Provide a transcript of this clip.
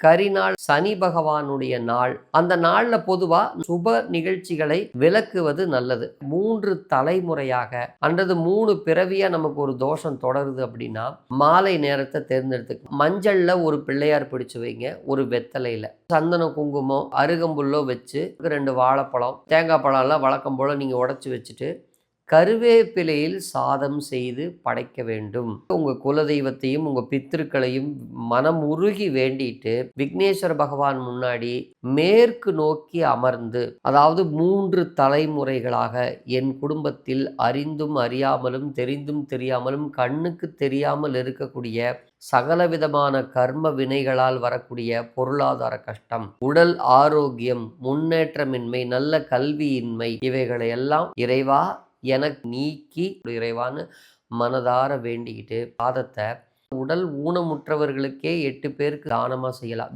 கரிநாள் சனி பகவானுடைய நாள். அந்த நாளில் பொதுவா சுப நிகழ்ச்சிகளை விளக்குவது நல்லது. மூன்று தலைமுறையாக அல்லது மூணு பிறவியா நமக்கு ஒரு தோஷம் தொடருது அப்படின்னா மாலை நேரத்தை தேர்ந்தெடுத்து மஞ்சள்ல ஒரு பிள்ளையார் பிடிச்சு வைங்க ஒரு வெத்தலையில. சந்தன குங்குமம் அருகம்புல்லோ வச்சு ரெண்டு வாழைப்பழம் தேங்காய் பழம்லாம் வழக்கம் போல நீங்க உடச்சி வச்சுட்டு கருவேப்பிலையில் சாதம் செய்து படைக்க வேண்டும். உங்கள் குலதெய்வத்தையும் உங்கள் பித்திருக்களையும் மனம் உருகி வேண்டிட்டு விக்னேஸ்வர பகவான் முன்னாடி மேற்கு நோக்கி அமர்ந்து அதாவது மூன்று தலைமுறைகளாக என் குடும்பத்தில் அறிந்தும் அறியாமலும் தெரிந்தும் தெரியாமலும் கண்ணுக்கு தெரியாமல் இருக்கக்கூடிய சகலவிதமான கர்ம வினைகளால் வரக்கூடிய பொருளாதார கஷ்டம் உடல் ஆரோக்கியம் முன்னேற்றமின்மை நல்ல கல்வியின்மை இவைகளை எல்லாம் இறைவா எனக்கு நீக்கி இறைவான்னு மனதார வேண்டிக்கிட்டு பாதத்தை உடல் ஊனமுற்றவர்களுக்கே எட்டு பேருக்கு தானமாக செய்யலாம்.